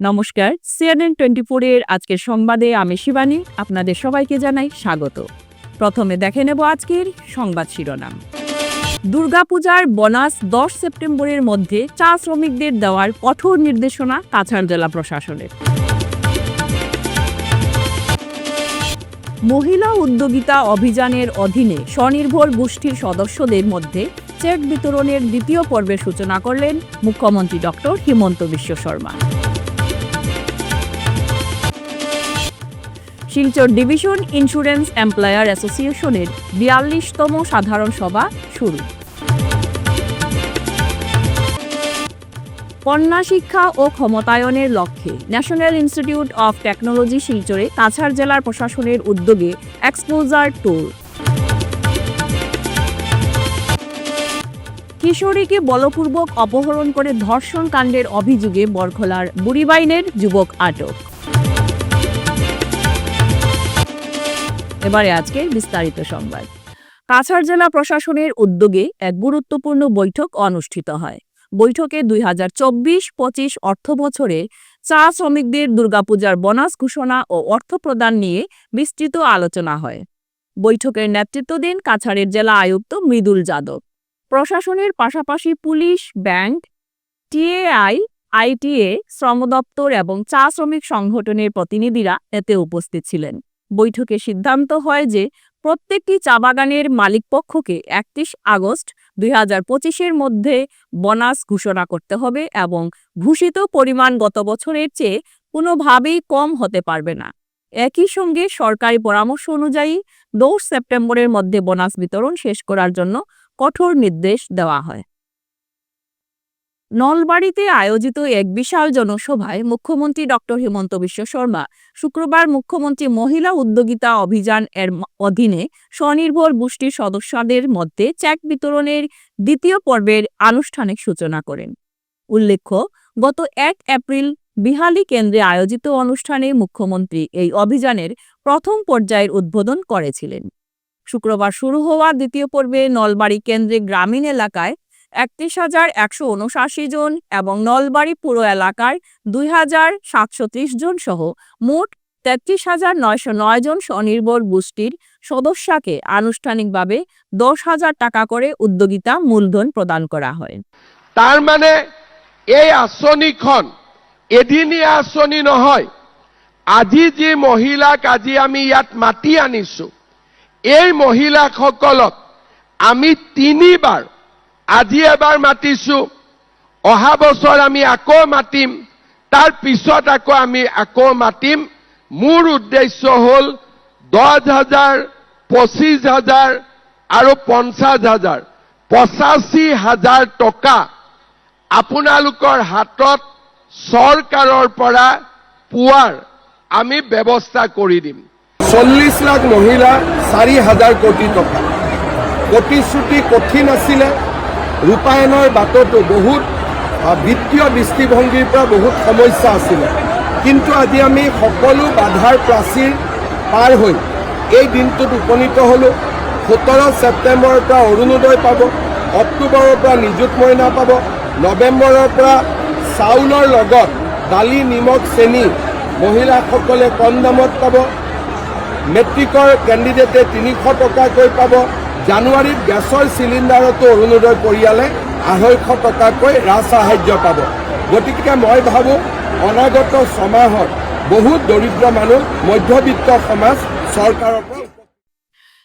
নমস্কার CNN twenty ফোরের আজকের সংবাদে আমি শিবানী, আপনাদের সবাইকে জানাই স্বাগত। প্রথমে দেখে নেব আজকের সংবাদ শিরোনাম। দুর্গাপূজার বোনাস দশ সেপ্টেম্বরের মধ্যে চা শ্রমিকদের দেওয়ার কঠোর নির্দেশনা কাছাড় জেলা প্রশাসনের। মহিলা উদ্যোগিতা অভিযানের অধীনে স্বনির্ভর গোষ্ঠীর সদস্যদের মধ্যে চেক বিতরণের দ্বিতীয় পর্বের সূচনা করলেন মুখ্যমন্ত্রী doctor Himanta Biswa Sarma. Silchar division insurance employer অ্যাসোসিয়েশনের বিয়াল্লিশতম সাধারণ সভা শুরু। কন্যা শিক্ষা ও ক্ষমতায়নের লক্ষ্যে ন্যাশনাল ইনস্টিটিউট অফ টেকনোলজি শিলচরে কাছাড় জেলার প্রশাসনের উদ্যোগে এক্সপোজার ট্যুর। কিশোরীকে বলপূর্বক অপহরণ করে ধর্ষণ কাণ্ডের অভিযোগে বরখলার বুড়িবাইনের যুবক আটক। এবারে আজকের বিস্তারিত সংবাদ। কাছাড় জেলা প্রশাসনের উদ্যোগে এক গুরুত্বপূর্ণ বৈঠক অনুষ্ঠিত হয়। বৈঠকে দুই হাজার চব্বিশ পঁচিশ অর্থ বছরে চা শ্রমিকদের দুর্গাপূজার বোনাস ঘোষণা ও অর্থ প্রদান নিয়ে বিস্তৃত আলোচনা হয়। বৈঠকের নেতৃত্ব দেন কাছাড়ের জেলা আয়ুক্ত মৃদুল যাদব। প্রশাসনের পাশাপাশি পুলিশ, ব্যাংক, টিএআই, আইটিএ, শ্রম দপ্তর এবং চা শ্রমিক সংগঠনের প্রতিনিধিরা এতে উপস্থিত ছিলেন। বৈঠকে সিদ্ধান্ত হয় যে প্রত্যেকটি চা বাগানের মালিকপক্ষকে একত্রিশ আগস্ট দুই পঁচিশের মধ্যে বোনাস ঘোষণা করতে হবে এবং ঘোষিত পরিমাণ গত বছরের চেয়ে কোনোভাবেই কম হতে পারবে না। একই সঙ্গে সরকারি পরামর্শ অনুযায়ী দশ সেপ্টেম্বরের মধ্যে বোনাস বিতরণ শেষ করার জন্য কঠোর নির্দেশ দেওয়া হয়। নলবাড়িতে আয়োজিত এক বিশাল জনসভায় মুখ্যমন্ত্রী ডক্টর হিমন্ত বিশ্ব শর্মা, শুক্রবার মুখ্যমন্ত্রী মহিলা উদ্যোগিতা অভিযান এর অধীনে স্বনির্ভর গোষ্ঠীর সদস্যদের মধ্যে চেক বিতরণের দ্বিতীয় পর্বের আনুষ্ঠানিক সূচনা করেন। উল্লেখ্য, গত এক এপ্রিল বিহালি কেন্দ্রে আয়োজিত অনুষ্ঠানে মুখ্যমন্ত্রী এই অভিযানের প্রথম পর্যায়ের উদ্বোধন করেছিলেন। শুক্রবার শুরু হওয়া দ্বিতীয় পর্বে নলবাড়ি কেন্দ্রে গ্রামীণ এলাকায় একত্রিশ হাজার একশো জন এবং নলবাড়ি পুরো এলাকার দুই হাজার সাতশো ত্রিশ জন সহ মোট তেত্রিশ হাজার নয়শো নয় জন স্বনির্ভর গোষ্ঠীর সদস্যকে আনুষ্ঠানিকভাবে দশ হাজার টাকা করে উদ্যোগিতা মূলধন প্রদান করা হয়। তাৰ মানে এই আঁচনিখন এদিনীয়া আঁচনি নহয়। আজি যি মহিলাক আজি আমি ইয়াত মাতি আনিছো এই মহিলাসকলক আমি তিনিবাৰ আজি এবাৰ মাতিছো অহা বছৰ আমি আকৌ মাতিম তাৰ পিছত আকৌ আমি আকৌ মাতিম। মোৰ উদ্দেশ্য হ'ল দহ হাজাৰ পঁচিছ হাজাৰ আৰু পঞ্চাছ হাজাৰ। পঁচাশী হাজাৰ টকা আপোনালোকৰ হাতত চৰকাৰৰ পৰা পোৱাৰ আমি ব্যৱস্থা কৰি দিম। চল্লিশ লাখ মহিলা চাৰি হাজাৰ কোটি টকা। প্ৰতিশ্ৰুতি কঠিন আছিলে। ৰূপায়ণৰ বাটতো বহুত বিত্তীয় দৃষ্টিভংগীৰ পৰা বহুত সমস্যা আছিলে। কিন্তু আজি আমি সকলো বাধাৰ প্ৰাচীৰ পাৰ হৈ এই দিনটোত উপনীত হ'লোঁ। সোতৰ ছেপ্টেম্বৰৰ পৰা অৰুণোদয় পাব, অক্টোবৰৰ পৰা নিযুত মইনা পাব, নৱেম্বৰৰ পৰা চাউলৰ লগত দালি, নিমখ, চেনি মহিলাসকলে কম দামত পাব। মেট্ৰিকৰ কেণ্ডিডেটে তিনিশ টকাকৈ পাব। জানুৱাৰীত গেছৰ চিলিণ্ডাৰতো অৰুণোদয় পৰিয়ালে আঢ়ৈশ টকাকৈ ৰাজসাহাৰ্য পাব। গতিকে মই ভাবোঁ, অনাগত ছমাহত বহুত দৰিদ্ৰ মানুহ, মধ্যবিত্ত সমাজ, চৰকাৰৰ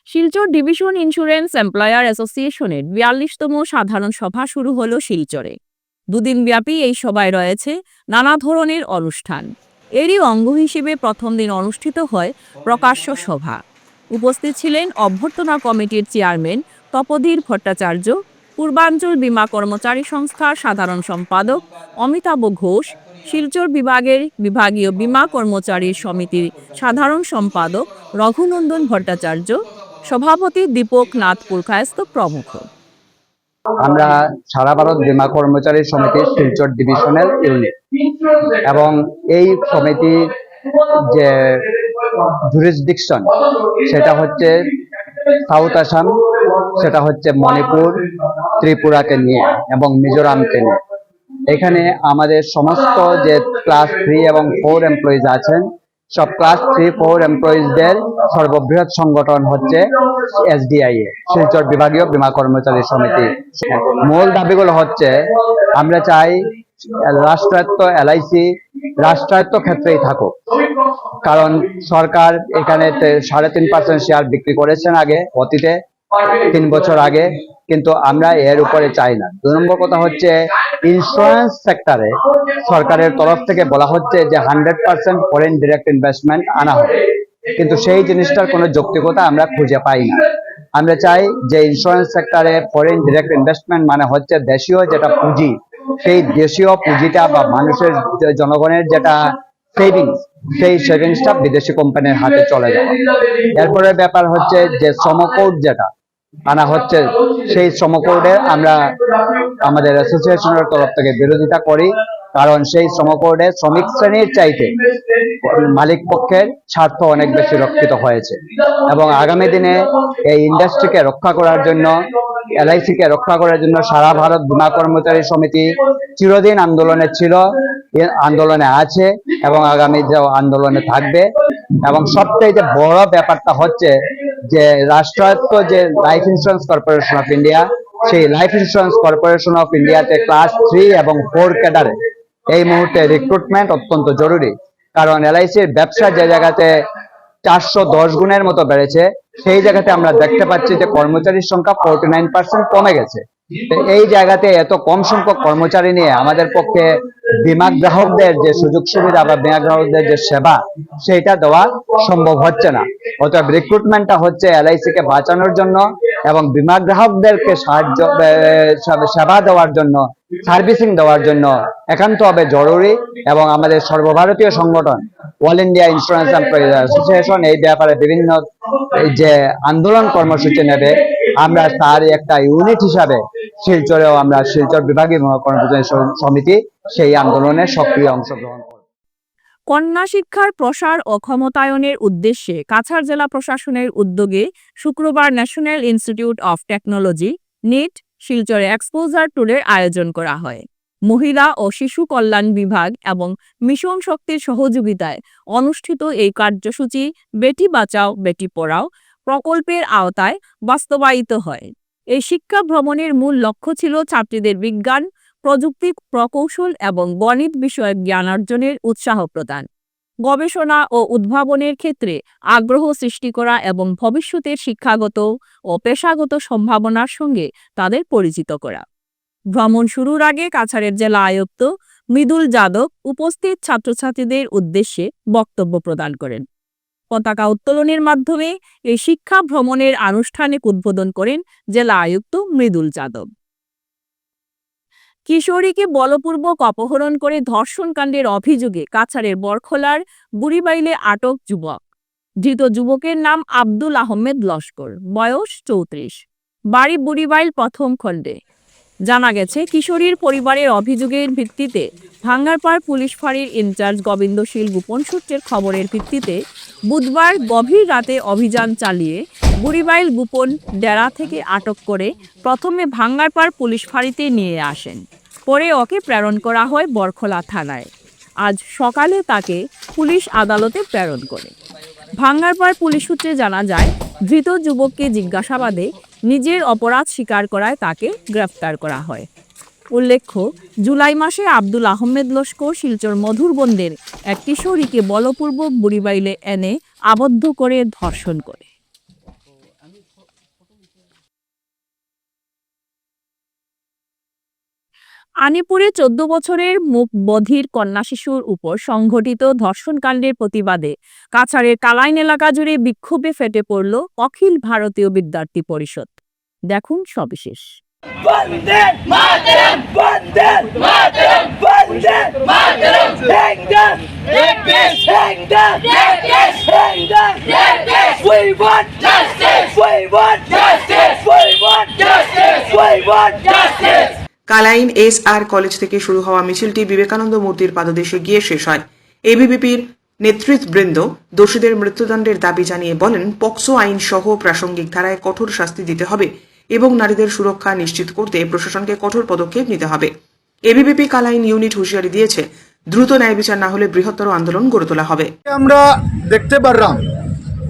শিলচর ডিভিশন ইন্স্যুরেন্স এমপ্লয়ার অ্যাসোসিয়েশনের বিয়াল্লিশতম সাধারণ সভা শুরু হলো শিলচরে। দুদিন ব্যাপী এই সভায় রয়েছে নানা ধরনের অনুষ্ঠান। এরই অঙ্গ হিসেবে প্রথম দিন অনুষ্ঠিত হয় প্রকাশ্য সভা। উপস্থিত ছিলেন অভ্যর্থনা কমিটির চেয়ারম্যান তপধীর ভট্টাচার্য, পূর্বাঞ্চল বীমা কর্মচারী সংস্থার সাধারণ সম্পাদক অমিতাভ ঘোষ, শিলচর বিভাগের বিভাগীয় বীমা কর্মচারী সমিতির সাধারণ সম্পাদক রঘুনন্দন ভট্টাচার্য, সভাপতি দীপক নাথ পুরকায়স্ত প্রমুখ। আমরা সারা ভারত বীমা কর্মচারী সমিতির শিলচর ডিভিশনাল ইউনিট এবং এই সমিতির যে জুরিসডিকশন সেটা হচ্ছে সাউথ আসাম সেটা হচ্ছে মণিপুর, ত্রিপুরাকে নিয়ে এবং মিজোরামকে নিয়ে। এখানে আমাদের সমস্ত যে ক্লাস থ্রি এবং ফোর এমপ্লয়িজ আছেন সব ক্লাস থ্রি ফোর এমপ্লয়িজদের সর্ববৃহৎ সংগঠন হচ্ছে এসডিআই শিলচর বিভাগীয় বীমা কর্মচারী সমিতি। মূল দাবিগুলো হচ্ছে, আমরা চাই রাষ্ট্রায়ত্ত এলআইসি রাষ্ট্রায়ত্ত ক্ষেত্রেই থাকুক। কারণ সরকার এখানে সাড়ে তিন পার্সেন্ট শেয়ার বিক্রি করেছেন আগে, অতীতে। তিন বছর আগে, কিন্তু আমরা এর উপরে চাই না। দু নম্বর কথা হচ্ছে ইন্স্যুরেন্স সেক্টরে সরকারের তরফ থেকে বলা হচ্ছে যে hundred percent foreign direct investment আনা হবে কিন্তু সেই জিনিসটার কোনো যৌক্তিকতা আমরা খুঁজে পাই না। আমরা চাই যে ইন্স্যুরেন্স সেক্টরে ফরেন ডিরেক্ট ইনভেস্টমেন্ট মানে হচ্ছে দেশীয় যেটা পুঁজি, সেই দেশীয় পুঁজিটা বা মানুষের জনগণের যেটা সেভিংস সেই সেভিংসটা বিদেশি কোম্পানির হাতে চলে যাবে এরপরে ব্যাপার হচ্ছে যে শ্রমকোড যেটা আনা হচ্ছে। সেই শ্রম কোর্ডে আমরা আমাদের অ্যাসোসিয়েশনের তরফ থেকে বিরোধিতা করি। কারণ সেই শ্রমকোডে শ্রমিক শ্রেণির চাইতে মালিক পক্ষের স্বার্থ অনেক বেশি রক্ষিত হয়েছে। এবং আগামী দিনে এই ইন্ডাস্ট্রিকে রক্ষা করার জন্য এলআইসি কে রক্ষা করার জন্য সারা ভারত বীমা কর্মচারী সমিতি চিরদিন আন্দোলনে ছিল আন্দোলনে আছে এবং আগামী যে আন্দোলনে থাকবে। এবং সবচেয়ে বড় ব্যাপারটা হচ্ছে যে রাষ্ট্রায়ত্ত যে life insurance corporation of India, সেই লাইফ ইন্স্যুরেন্স কর্পোরেশন অফ ইন্ডিয়াতে ক্লাস থ্রি এবং ফোর ক্যাডারে এই মুহূর্তে রিক্রুটমেন্ট অত্যন্ত জরুরি। কারণ এলআইসির ব্যবসা যে জায়গাতে চারশো দশ গুণের মতো বেড়েছে, সেই জায়গাতে আমরা দেখতে পাচ্ছি যে কর্মচারীর সংখ্যা ফোরটি নাইন পার্সেন্ট কমে গেছে। এই জায়গাতে এত কম সংখ্যক কর্মচারী নিয়ে আমাদের পক্ষে বীমা গ্রাহকদের যে সুযোগ সুবিধা বা বিমা গ্রাহকদের যে সেবা, সেইটা দেওয়া সম্ভব হচ্ছে না। অতএব রিক্রুটমেন্টটা হচ্ছে এলআইসি কে বাঁচানোর জন্য এবং বীমা গ্রাহকদেরকে সাহায্য সেবা- দেওয়ার জন্য, সার্ভিসিং দেওয়ার জন্য একান্তভাবে জরুরি এবং আমাদের সর্বভারতীয় সংগঠন all India insurance employees association এই ব্যাপারে বিভিন্ন যে আন্দোলন কর্মসূচি নেবে, আমরা তার একটা ইউনিট হিসাবে শিলচরেও আমরা শিলচর বিভাগীয় কর্মচারী সমিতি সেই আন্দোলনে সক্রিয় অংশগ্রহণ কন্যা শিক্ষার প্রসার ও ক্ষমতায়নের উদ্দেশ্যে কাছাড় জেলা প্রশাসনের উদ্যোগে শুক্রবার national institute of technology, NIT, শিলচরে exposure ট্যুরের আয়োজন করা হয়। মহিলা ও শিশু কল্যাণ বিভাগ এবং মিশন শক্তির সহযোগিতায় অনুষ্ঠিত এই কার্যসূচি বেটি বাঁচাও, বেটি পড়াও প্রকল্পের আওতায় বাস্তবায়িত হয়। এই শিক্ষা ভ্রমণের মূল লক্ষ্য ছিল ছাত্রীদের বিজ্ঞান প্রযুক্তি, প্রকৌশল এবং গণিত বিষয়ক জ্ঞানার্জনের উৎসাহ প্রদান। গবেষণা ও উদ্ভাবনের ক্ষেত্রে আগ্রহ সৃষ্টি করা এবং ভবিষ্যতের শিক্ষাগত ও পেশাগত সম্ভাবনার সঙ্গে তাদের পরিচিত করা। ভ্রমণ শুরুর আগে কাছাড়ের জেলা আয়ুক্ত মৃদুল যাদব উপস্থিত ছাত্রছাত্রীদের উদ্দেশ্যে বক্তব্য প্রদান করেন। পতাকা উত্তোলনের মাধ্যমে এই শিক্ষা ভ্রমণের আনুষ্ঠানিক উদ্বোধন করেন জেলা আয়ুক্ত মৃদুল যাদব। কিশোরীকে বলপূর্বক অপহরণ করে ধর্ষণকাণ্ডের অভিযোগে কাছাড়ের বরখোলার বুড়িবাইলে আটক যুবক। ধৃত যুবকের নাম আব্দুল আহমেদ লস্কর। বয়স চৌত্রিশ। বাড়ি বুড়িবাইল প্রথম খণ্ডে। জানা গেছে, কিশোরীর পরিবারের অভিযোগের ভিত্তিতে ভাঙ্গারপাড় পুলিশ ফাঁড়ির ইনচার্জ গোবিন্দশীল গোপন সূত্রের খবরের ভিত্তিতে বুধবার গভীর রাতে অভিযান চালিয়ে বুড়িবাইল গোপন ডেরা থেকে আটক করে প্রথমে ভাঙ্গারপাড় পুলিশ ফাঁড়িতে নিয়ে আসেন। পরে ওকে প্রেরণ করা হয় বরখোলা থানায়। আজ সকালে তাকে পুলিশ আদালতে প্রেরণ করে। ভাঙ্গারপাড় পুলিশ সূত্রে জানা যায়, ধৃত যুবককে জিজ্ঞাসাবাদে নিজের অপরাধ স্বীকার করায় তাকে গ্রেফতার করা হয়। উল্লেখ্য, জুলাই মাসে আব্দুল আহমেদ লস্কর শিলচর মধুরবন্দের এক কিশোরীকে বলপূর্বক বুড়িবাইলে এনে আবদ্ধ করে ধর্ষণ করে। আনিপুরে চোদ্দ বছরের মুখ বধির কন্যা শিশুর উপর সংঘটিত ধর্ষণকাণ্ডের প্রতিবাদে কাছাড়ের কালাইন এলাকা জুড়ে বিক্ষোভে ফেটে পড়ল অখিল ভারতীয় বিদ্যার্থী পরিষদ। দেখুন সবিশেষ। কালাইন এস আর কলেজ থেকে শুরু হওয়া মিছিলটি বিবেকানন্দ মূর্তির পাদদেশে গিয়ে শেষ হয়। এবিভিপির নেতৃত্ববৃন্দ দোষীদের মৃত্যুদণ্ডের দাবি জানিয়ে বলেন, পক্সো আইন সহ প্রাসঙ্গিক ধারায় কঠোর শাস্তি দিতে হবে এবং নারীদের সুরক্ষা নিশ্চিত করতে প্রশাসনকে কঠোর পদক্ষেপ নিতে হবে। এবিভিপি কালাইন ইউনিট হুঁশিয়ারি দিয়েছে, দ্রুত ন্যায় বিচার না হলে বৃহত্তর আন্দোলন গড়ে তোলা হবে। আমরা দেখতে পারলাম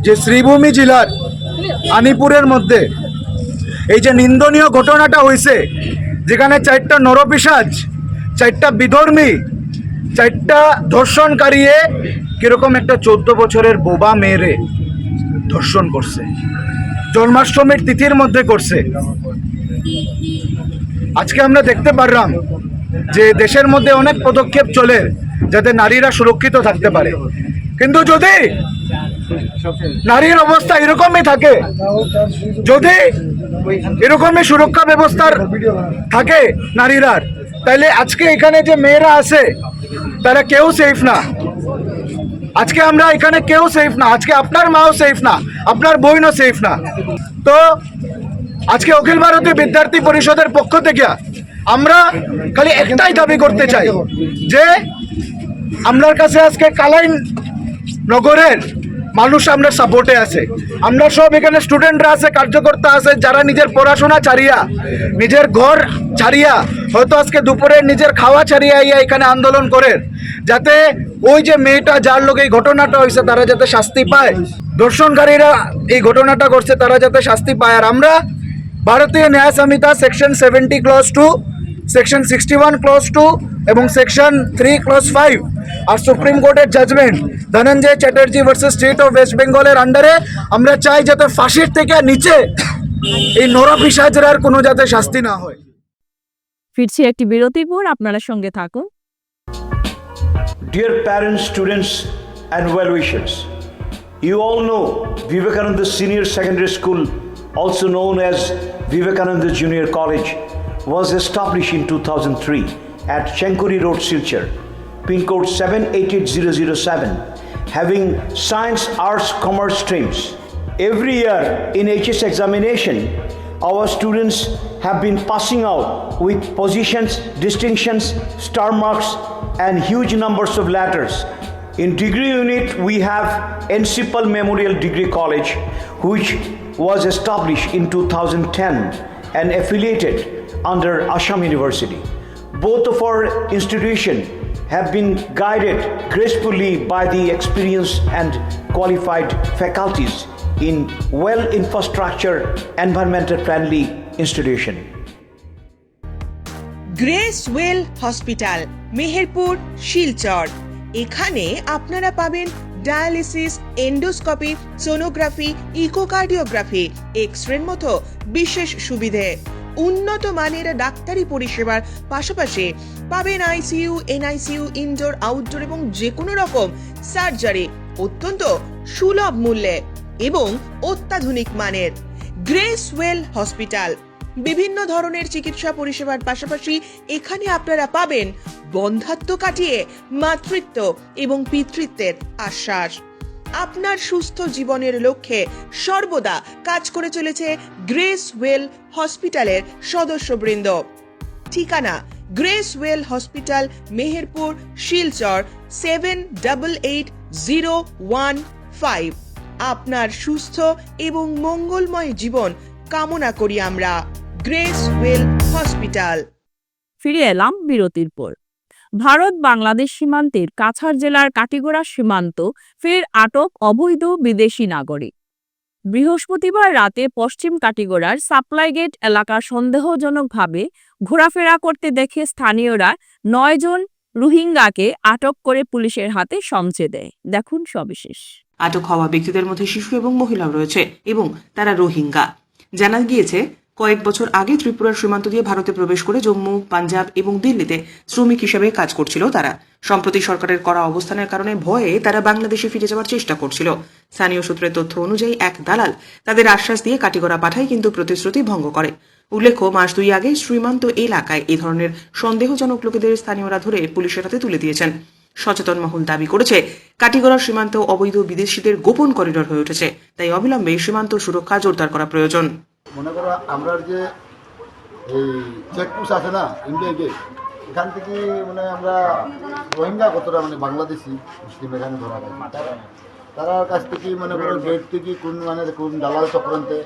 যে শ্রীভূমি জেলার আনিপুরের মধ্যে এই যে নিন্দনীয় ঘটনাটা হয়েছে যেখানে চারটা নরপিসাজ, চারটা বিধর্মী, চারটা ধর্ষণকারীয়ে কীরকম একটা চোদ্দ বছরের বোবা মেয়েরে ধর্ষণ করছে, জন্মাষ্টমীর তিথির মধ্যে করছে। আজকে আমরা দেখতে পারলাম যে দেশের মধ্যে অনেক পদক্ষেপ চলে যাতে নারীরা সুরক্ষিত থাকতে পারে। কিন্তু যদি নারীর অবস্থা এরকমই থাকে। যদি এরকমই সুরক্ষা ব্যবস্থার থাকে নারীরার তাহলে আজকে এখানে যে মেয়েরা আছে, তারা কেউ সেফ না। আজকে আমরা এখানে কেউ সেফ না, আজকে আপনার মাও সেফ না, আপনার বোনও সেফ না। তো আজকে অখিল ভারতীয় বিদ্যার্থী পরিষদের পক্ষ থেকে আমরা খালি একটাই দাবি করতে চাই, যে আপনার কাছে আজকে কালাইন নগরের মানুষ আমরা সাপোর্টে আছে। আমরা সব এখানে স্টুডেন্টরা আছে, কার্যকর্তা আছে, যারা নিজের পড়াশোনা ছাড়িয়া, নিজের ঘর ছাড়িয়া, হয়তো আজকে দুপুরে নিজের খাওয়া ছাড়িয়া ইয়া এখানে আন্দোলন করেন। যাতে ওই যে মেয়েটা যার লোক এই ঘটনাটা হয়েছে তারা যাতে শাস্তি পায়। ধর্ষণকারীরা এই ঘটনাটা করছে, তারা যাতে শাস্তি পায়। আর আমরা Bharatiya Nyaya Sanhita section seventy clause two section sixty one clause two এবং সেকশন থ্রি ক্লস ফাইভ আর সুপ্রিম কোর্টের judgment Dhananjoy Chatterjee versus state of west বেঙ্গলের আন্ডারে আমরা চাই যাতে ফাঁসির থেকে নিচে এই নরপিসাজের আর কোনো যাতে শাস্তি না হয় ফিরছি একটি বিরতির পর আপনারা সঙ্গে থাকুন Dear parents, students, and well wishers, you all know Vivekananda Senior Secondary School, also known as Vivekananda Junior College, was established in 2003 at Chenkuri Road, Silchar, pin code 788007, having science, arts, commerce streams. Every year in HS examination, our students have been passing out with positions, distinctions, star marks, and huge numbers of letters. In degree unit, we have Encipal Memorial Degree College, which was established in 2010 and affiliated under Assam University. Both of our institutions have been guided gracefully by the experienced and qualified faculties in well infrastructure, environmental friendly institution. Grace Well hospital Meherpur Silchar এখানে আপনারা পাবেন dialysis endoscopy sonography echocardiography X রের মতো বিশেষ সুবিধে উন্নত মানের ডাক্তারি পরিষেবার পাশাপাশি পাবেন আইসিইউ, এনআইসিইউ, ইনডোর, আউটডোর এবং যে কোনো রকম সার্জারি অত্যন্ত সুলভ মূল্যে এবং অত্যাধুনিক মানের। Grace Well hospital. বিভিন্ন ধরনের চিকিৎসা পরিষেবার পাশাপাশি এখানে আপনারা পাবেন বন্ধাত্ব কাটিয়ে মাতৃত্ব এবং পিতৃত্বের আশ্বাস। আপনার সুস্থ জীবনের লক্ষ্যে সর্বদা কাজ করে চলেছে গ্রেস ওয়েল হসপিটালের সদস্যবৃন্দ। ঠিকানা, Grace Well hospital, Meherpur, Silchar seven double eight zero one five আপনার সুস্থ এবং মঙ্গলময় জীবন কামনা করি আমরা। Grace Well hospital. ফিরে এলাম বিরতির পর। ভারত বাংলাদেশ সীমান্তের কাছাড় জেলার কাটিগড়া সীমান্ত ফের আটক অবৈধ বিদেশি নাগরিক। বৃহস্পতিবার রাতে পশ্চিম কাটিগড়ার সাপ্লাই গেট এলাকা সন্দেহজনকভাবে ঘোরাফেরা করতে দেখে স্থানীয়রা নয়জন রোহিঙ্গাকে আটক করে পুলিশের হাতে সমচে দেয়। দেখুন সবিশেষ। আটক হওয়া ব্যক্তিদের মধ্যে শিশু এবং মহিলাও রয়েছে এবং তারা রোহিঙ্গা। জানা গিয়েছে কয়েক বছর আগে ত্রিপুরার সীমান্ত দিয়ে ভারতে প্রবেশ করে জম্মু, পাঞ্জাব এবং দিল্লিতে শ্রমিক হিসেবে কাজ করছিল তারা। সম্প্রতি সরকারের করা অবস্থানের কারণে ভয়ে তারা বাংলাদেশে ফিরে যাওয়ার চেষ্টা করছিল। স্থানীয় সূত্রের তথ্য অনুযায়ী, এক দালাল তাদের আশ্বাস দিয়ে কাটিগড়া পাঠায় কিন্তু প্রতিশ্রুতি ভঙ্গ করে। উল্লেখ্য, মাস দুই আগে সীমান্ত এলাকায় এই ধরনের সন্দেহজনক লোকেদের স্থানীয়রা ধরে পুলিশের হাতে তুলে দিয়েছেন। সচেতন মহল দাবি করেছে কাটিগড়ার সীমান্ত অবৈধ বিদেশিদের গোপন করিডর হয়ে উঠেছে, তাই অবিলম্বে সীমান্ত সুরক্ষা জোরদার করা প্রয়োজন। মনে করো আমরা যে এই চেকপোস্ট আছে না ইন্ডিয়া গেট এখান থেকে মানে আমরা রোহিঙ্গা কতটা মানে বাংলাদেশি, মুসলিম এখানে ধরা যায় তারা তারার কাছ থেকে মনে করো গেট থেকে কোন মানে কোন দালাল চক্রান্তে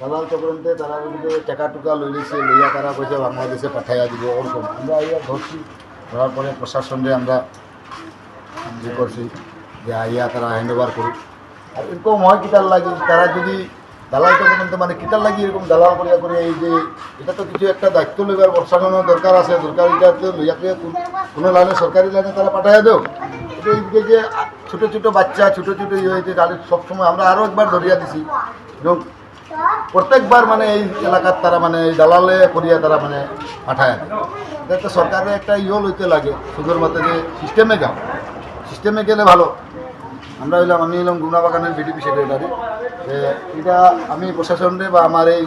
দালাল চক্রান্তে তারা টাকা টুকা লই লিছে লইয়া তারা কইছে বাংলাদেশে পাঠাইয়া দিব, ওরকম। আমরা আইয়া ধরছি, ধরার পরে প্রশাসনে আমরা ইয়ে করছি যে আইয়া তারা হ্যান্ড ওভার করুক। আর এরকম হয় কিতার লাগি, তারা যদি দালাল চক্রান্ত মানে কিতার লাগি এরকম দালাল করিয়া করে এই যে, এটা তো কিছু একটা দায়িত্ব লইবার প্রশাসনের দরকার আছে, দরকার এটা তো লইয়া করিয়া কোনো লাইনে, সরকারি লাইনে তারা পাঠাইয়া দেও। কিন্তু এইদিকে যে ছোটো ছোটো বাচ্চা, ছোটো ছোটো ইয়ে হয়েছে তাদের সবসময় আমরা আরও একবার ধরিয়া দিছি। এবং প্রত্যেকবার মানে এই এলাকার তারা মানে এই দালালে করিয়া তারা মানে পাঠায় এটা তো সরকারের একটা ইয়ে লইতে লাগে সুন্দর মতো যে সিস্টেমে যাও। সিস্টেমে গেলে ভালো। আমরা হইলাম, আমি হইলাম গুনা বাগানের বিডিপি সেক্রেটারি এটা আমি প্রশাসনে বা আমার এই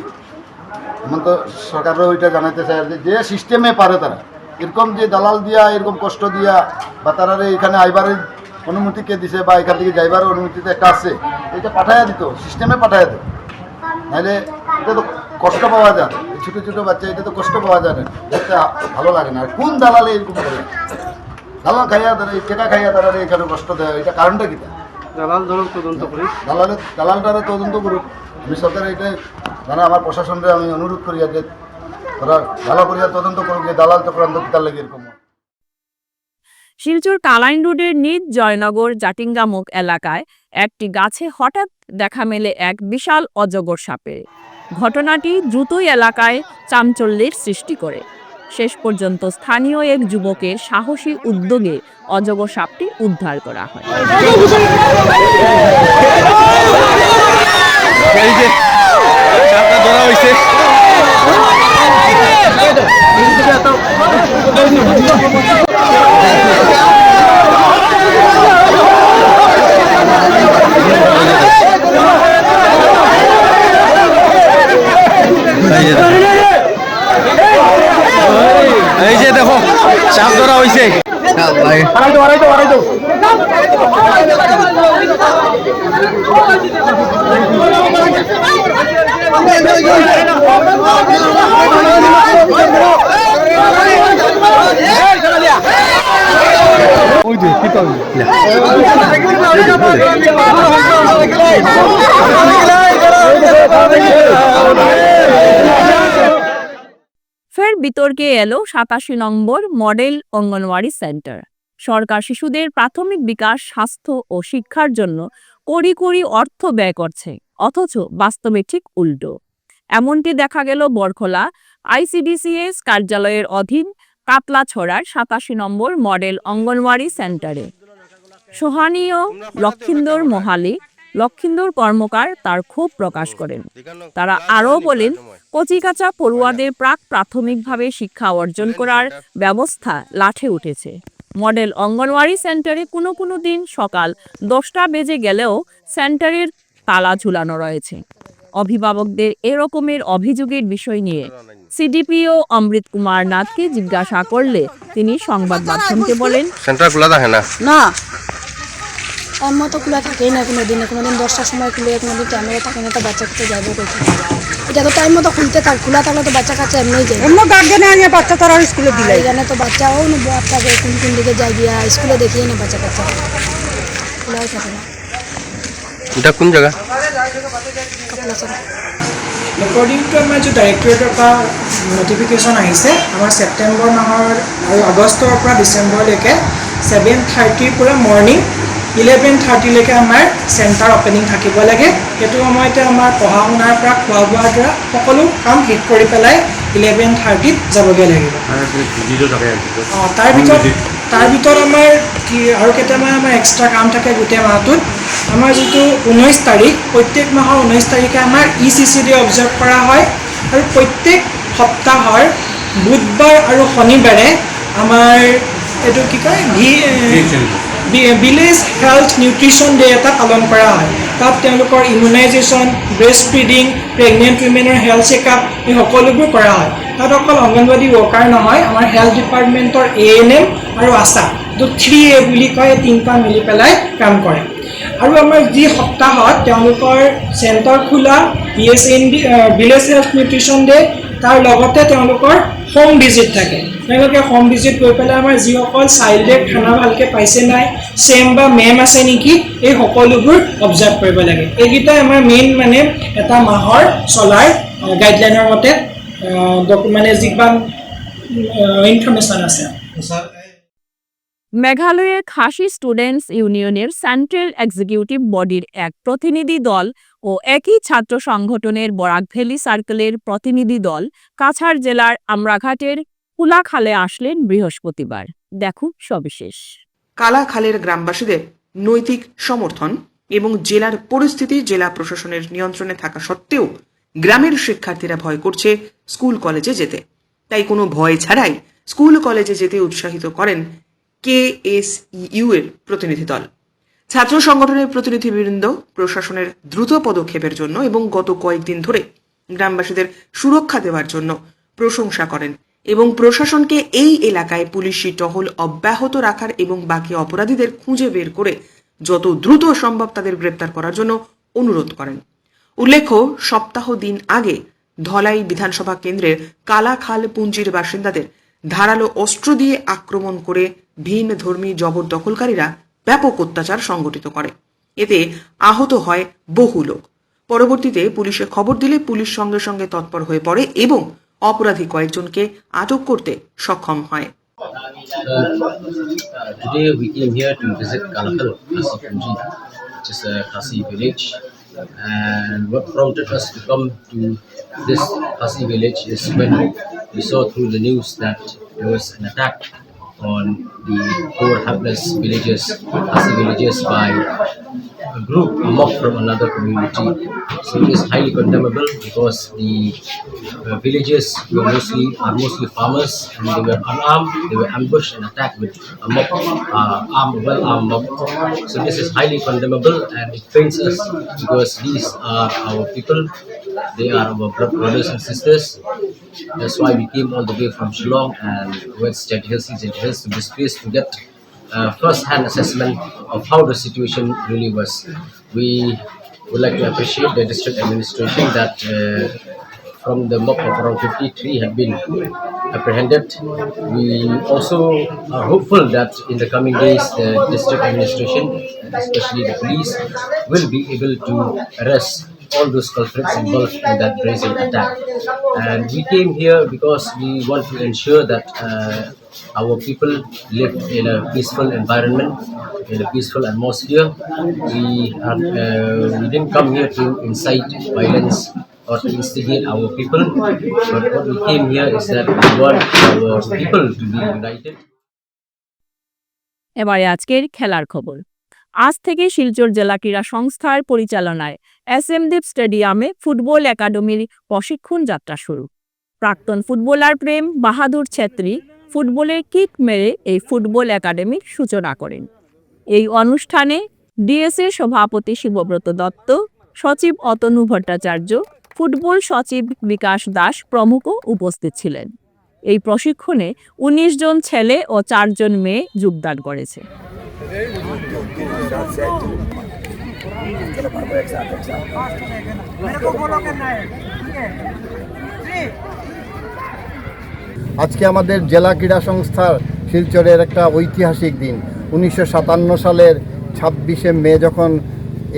হেমন্ত সরকারও ওইটা জানাইতে চাই যে যে সিস্টেমে পারে তারা। এরকম যে দালাল দিয়া, এরকম কষ্ট দিয়া, বা তারা এখানে আইবারের অনুমতি কে দিছে বা এখান থেকে যাইবার অনুমতিতে একটা আছে, এটা পাঠাইয়া দিত, সিস্টেমে পাঠাইয়া দিত। নাহলে এটা তো কষ্ট পাওয়া যায় ছোটো ছোটো বাচ্চা, এটা তো কষ্ট পাওয়া যায় না। এটা ভালো লাগে না। আর কোন দালালে এরকম করে? দালাল খাইয়া তারা টেকা খাইয়া তারা এখানে কষ্ট দেয়, এটা কারণটা কি দালাল ধরুন তদন্ত করি দালালের দালালটারে তদন্ত করুক। আমি সরকার এটাই মানে আমার প্রশাসনকে আমি অনুরোধ করি যে তারা ভালো করিয়া তদন্ত করুক যে দালাল চক্রান্ত কিতার লাগে এরকম। শিলচর কালাইন রোডের নিজ জয়নগর জাটিঙ্গামুখ এলাকায় একটি গাছে হঠাৎ দেখা মেলে এক বিশাল অজগর সাপের ঘটনাটি দ্রুতই এলাকায় চাঞ্চল্যের সৃষ্টি করে। শেষ পর্যন্ত স্থানীয় এক যুবকের সাহসী উদ্যোগে অজগর সাপটি উদ্ধার করা হয়। এই যে দেখো চাপ ধরা হয়েছে ফের বিতর্কে এলো সাতাশি নম্বর মডেল অঙ্গনওয়াড়ি সেন্টার। সরকার শিশুদের প্রাথমিক বিকাশ, স্বাস্থ্য ও শিক্ষার জন্য কোটি কোটি অর্থ ব্যয় করছে, অথচ বাস্তবে ঠিক উল্টো। এমনটি দেখা গেল বরখোলা আইসিডিসিএস কার্যালয়ের অধীন কাতলাছড়ার সাতাশি নম্বর মডেল অঙ্গনওয়াড়ি সেন্টারে। সোহানীয় লক্ষিন্দর মহালি লক্ষিন্দর কর্মকার তার ক্ষোভ প্রকাশ করেন। তারা আরও বলেন কচিকাচা পড়ুয়াদের প্রাক প্রাথমিকভাবে শিক্ষা অর্জন করার ব্যবস্থা লাঠে উঠেছে। মডেল অঙ্গনওয়াড়ি সেন্টারে কোনো কোনো দিন সকাল দশটা বেজে গেলেও সেন্টারের তালা ঝুলানো রয়েছে। অভিভাবকদের এরকমের অভিযোগের বিষয় নিয়ে সিডিপিও অমৃত কুমার নাথকে জিজ্ঞাসা করলে তিনি সংবাদ মাধ্যমকে বলেন সেন্টার খোলা থাকে না? না। টাইম মতো খোলা থাকেই না কোনো দিন কোনো দিন দশটার সময় খুলে কোনো দিন টাইমে থাকে না তো বাচ্চা কাছে যাব কোথায় এটা তো টাইম মতো খুলতে থাক খোলা থাকলে তো বাচ্চা কাছে এমনি যায়। অন্য গার্জেনে আনিয়ে বাচ্চা তারা স্কুলে দিলে। এখানে তো বাচ্চাও না থাকে কোন কোন দিকে যায় গিয়া স্কুলে দেখিয়ে না বাচ্চা কাচ্চা। খোলাই থাকে না। এটা কোন জায়গা? একৰ্ডিং টু আমাৰ যিটো ডাইৰেক্টৰেটৰ পৰা নটিফিকেশ্যন আহিছে আমাৰ ছেপ্টেম্বৰ মাহৰ আৰু আগষ্টৰ পৰা ডিচেম্বৰলৈকে ছেভেন থাৰ্টিৰ পৰা মৰ্ণিং ইলেভেন থাৰ্টিলৈকে আমাৰ চেণ্টাৰ অপেনিং থাকিব লাগে। সেইটো সময়তে আমাৰ পঢ়া শুনাৰ পৰা খোৱা বোৱাৰ পৰা সকলো কাম শেষ কৰি পেলাই ইলেভেন থাৰ্টিত যাবগৈ লাগিব। অঁ তাৰ ভিতৰত তাৰ ভিতৰত আমাৰ কি আৰু কেইটামান আমাৰ এক্সট্ৰা কাম থাকে গোটেই মাহটোত। আমাৰ যিটো ঊনৈছ তাৰিখ প্ৰত্যেক মাহৰ ঊনৈছ তাৰিখে আমাৰ ই চি চি ডি অবজাৰ্ভ কৰা হয়। আৰু প্ৰত্যেক সপ্তাহৰ বুধবাৰ আৰু শনিবাৰে আমাৰ এইটো কি কয়? V village health nutrition day এটা পালন কৰা হয়। তাত তেওঁলোকৰ ব্ৰেষ্ট ফিডিং প্ৰেগনেণ্ট উইমেনৰ হেল্থ চেকআপ এই সকলোবোৰ কৰা হয়। তাত অকল অংগনবাদী ৱৰ্কাৰ নহয়, আমাৰ হেল্থ ডিপাৰ্টমেণ্টৰ এ এন এম আৰু আশা যিটো থ্ৰী এ বুলি কয় তিনিটা মিলি পেলাই কাম কৰে। আৰু আমাৰ যি সপ্তাহত তেওঁলোকৰ চেণ্টাৰ খোলা B S N D village health nutrition day তাৰ লগতে তেওঁলোকৰ হোম ভিজিট থাকে। তেওঁলোকে হোম ভিজিট কৰি পেলাই আমাৰ যিসকল চাইল্ডে খানা ভালকৈ পাইছে নাই চেম বা মেম আছে নেকি এই সকলোবোৰ অবজাৰ্ভ কৰিব লাগে। এইকেইটাই আমাৰ মেইন মানে এটা মাহৰ চলাৰ গাইডলাইনৰ মতে মানে যিমান ইনফৰমেশ্যন আছে। মেঘালয়ের খাসি স্টুডেন্টস ইউনিয়নের সেন্ট্রাল এক্সিকিউটিভ বডির এক প্রতিনিধি দল ও একই ছাত্র সংগঠনের বরাক ভ্যালি সার্কেলের প্রতিনিধি দল কাছাড় জেলার আমরাঘাটের কুলাখালে আসলেন বৃহস্পতিবার। দেখুন সবিশেষ। কালাখালের গ্রামবাসীদের নৈতিক সমর্থন এবং জেলার পরিস্থিতি জেলা প্রশাসনের নিয়ন্ত্রণে থাকা সত্ত্বেও গ্রামের শিক্ষার্থীরা ভয় করছে স্কুল কলেজে যেতে। তাই কোনো ভয় ছাড়াই স্কুল কলেজে যেতে উৎসাহিত করেন কে এস ইউ এর প্রতিনিধি দল। ছাত্র সংগঠনের প্রতিনিধিবৃন্দ প্রশাসনের দ্রুত পদক্ষেপের জন্য এবং গত কয়েকদিন ধরে গ্রামবাসীদের সুরক্ষা দেওয়ার জন্য প্রশংসা করেন এবং প্রশাসনকে এই এলাকায় পুলিশি টহল অব্যাহত রাখার এবং বাকি অপরাধীদের খুঁজে বের করে যত দ্রুত সম্ভব তাদের গ্রেপ্তার করার জন্য অনুরোধ করেন। উল্লেখ্য, সপ্তাহ দিন আগে ধলাই বিধানসভা কেন্দ্রের কালাখাল পুঞ্জির বাসিন্দাদের ধারালো অস্ত্র দিয়ে আক্রমণ করে ভিন ধর্মী জবর দখলকারীরা ব্যাপক অত্যাচার সংগঠিত করে। এতে আহত হয় বহু লোক। পরবর্তীতে পুলিশে খবর দিলে পুলিশ সঙ্গে সঙ্গে তৎপর হয়ে পড়ে এবং অপরাধী কয়েকজনকে আটক করতে সক্ষম হয়। On the poor hapless villages, Kasi villages by group, a mob from another community. So it is highly condemnable because the uh, villages were mostly are mostly farmers and they were unarmed. They were ambushed and attacked with a mob, uh, armed, well armed mob. So this is highly condemnable and it pains us because these are our people. They are our brothers and sisters. That's why we came all the way from Shillong and went to this place to get uh, first-hand assessment of how the situation really was. We would like to appreciate the district administration that uh, from the mob of around 53 have been apprehended. We also are hopeful that in the coming days the district administration, especially the police, will be able to arrest all those culprits involved in that brazen attack. And we came here because we want to ensure that uh, our people live in a peaceful environment, in a peaceful atmosphere. We are, uh, we didn't come here to incite violence or to instigate our people, but what we came here is that we want our people to be united. এবারে আজকের খেলার খবর আজ থেকে শিলচর জেলা ক্রীড়া সংস্থার পরিচালনায় এস এম দেব স্টেডিয়ামে ফুটবল একাডেমির প্রশিক্ষণ যাত্রা শুরু প্রাক্তন ফুটবলার প্রেম বাহাদুর ছেত্রী ফুটবলের কিক মেরে এই ফুটবল একাডেমির সূচনা করেন। এই অনুষ্ঠানে ডিএসএ সভাপতি শিবব্রত দত্ত, সচিব অতনু ভট্টাচার্য, ফুটবল সচিব বিকাশ দাস প্রমুখ উপস্থিত ছিলেন। এই প্রশিক্ষণে ১৯ জন ছেলে ও চারজন মেয়ে যোগদান করেছে। আজকে আমাদের জেলা ক্রীড়া সংস্থার শিলচরের একটা ঐতিহাসিক দিন। উনিশশো সাতান্ন সালের ছাব্বিশে মে যখন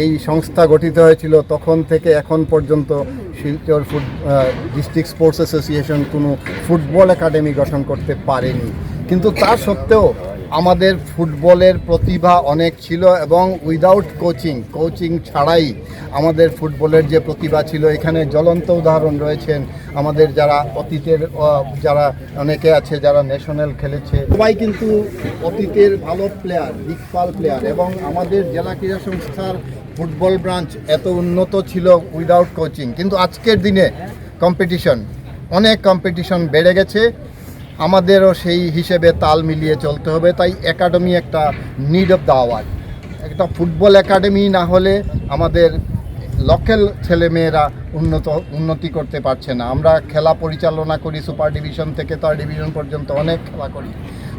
এই সংস্থা গঠিত হয়েছিল, তখন থেকে এখন পর্যন্ত Silchar foot district sports association কোনো ফুটবল একাডেমি গঠন করতে পারেনি। কিন্তু তা সত্ত্বেও আমাদের ফুটবলের প্রতিভা অনেক ছিল এবং উইদাউট কোচিং কোচিং ছাড়াই আমাদের ফুটবলের যে প্রতিভা ছিল, এখানে জ্বলন্ত উদাহরণ রয়েছেন আমাদের যারা অতীতের যারা অনেকে আছে যারা ন্যাশনাল খেলেছে। সবাই কিন্তু অতীতের ভালো প্লেয়ার দিকপাল প্লেয়ার এবং আমাদের জেলা ক্রীড়া সংস্থার ফুটবল ব্রাঞ্চ এত উন্নত ছিল উইদাউট কোচিং কিন্তু আজকের দিনে কম্পিটিশন অনেক কম্পিটিশন বেড়ে গেছে। আমাদেরও সেই হিসেবে তাল মিলিয়ে চলতে হবে, তাই একাডেমি একটা নিড অফ দ্য আওয়ার একটা ফুটবল একাডেমি না হলে আমাদের লোকাল ছেলেমেয়েরা উন্নত, উন্নতি করতে পারছে না। আমরা খেলা পরিচালনা করি সুপার ডিভিশন থেকে তার ডিভিশন পর্যন্ত অনেক খেলা করি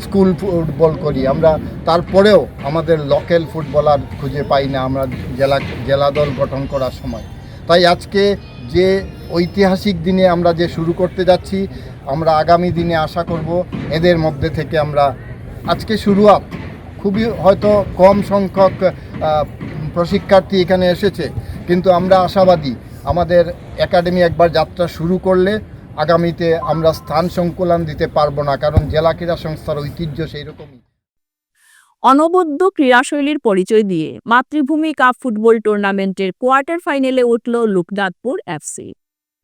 স্কুল ফুটবল করি। আমরা তারপরেও আমাদের লোকাল ফুটবলার খুঁজে পাই না আমরা জেলা জেলা দল গঠন করার সময়। তাই আজকে যে ঐতিহাসিক দিনে আমরা যে শুরু করতে যাচ্ছি আমরা আগামী দিনে আশা করব এদের মধ্যে থেকে আমরা আজকে শুরুয়াত। খুবই হয়তো কম সংখ্যক প্রশিক্ষার্থী এখানে এসেছে, কিন্তু আমরা আশাবাদী। আমাদের একাডেমি একবার যাত্রা শুরু করলে আগামীতে আমরা স্থান সংকুলান দিতে পারব না, কারণ জেলা ক্রীড়া সংস্থার ঐতিহ্য সেই রকমই অনবদ্য ক্রীড়াশৈলীর পরিচয় দিয়ে মাতৃভূমি কাপ ফুটবল টুর্নামেন্টের কোয়ার্টার ফাইনালে উঠল লোকনাথপুর এফসি।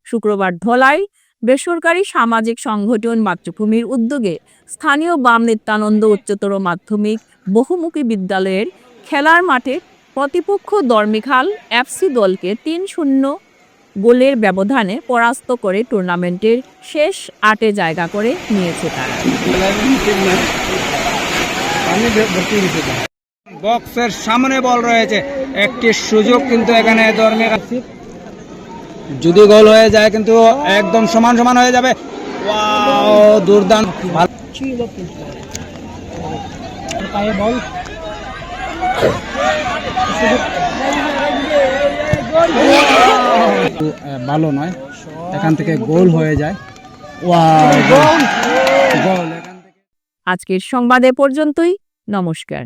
শুক্রবার ধলাই বেসরকারি সামাজিক সংগঠন মাতৃভূমির উদ্যোগে স্থানীয় বাম নিত্যানন্দ উচ্চতর মাধ্যমিক বহুমুখী বিদ্যালয়ের খেলার মাঠে প্রতিপক্ষ দর্মিখাল এফসি দলকে তিন শূন্য গোলের ব্যবধানে পরাস্ত করে টুর্নামেন্টের শেষ আটে জায়গা করে নিয়েছে তারা। বক্সের সামনে বল রয়েছে। একটি সুযোগ কিন্তু এখানে ধর্মের যদি গোল হয়ে যায় কিন্তু একদম সমান সমান হয়ে যাবে। দুর্দান্ত। ভালো। নয়, এখান থেকে গোল হয়ে যায়। গোল। আজকের সংবাদে পর্যন্তই, নমস্কার।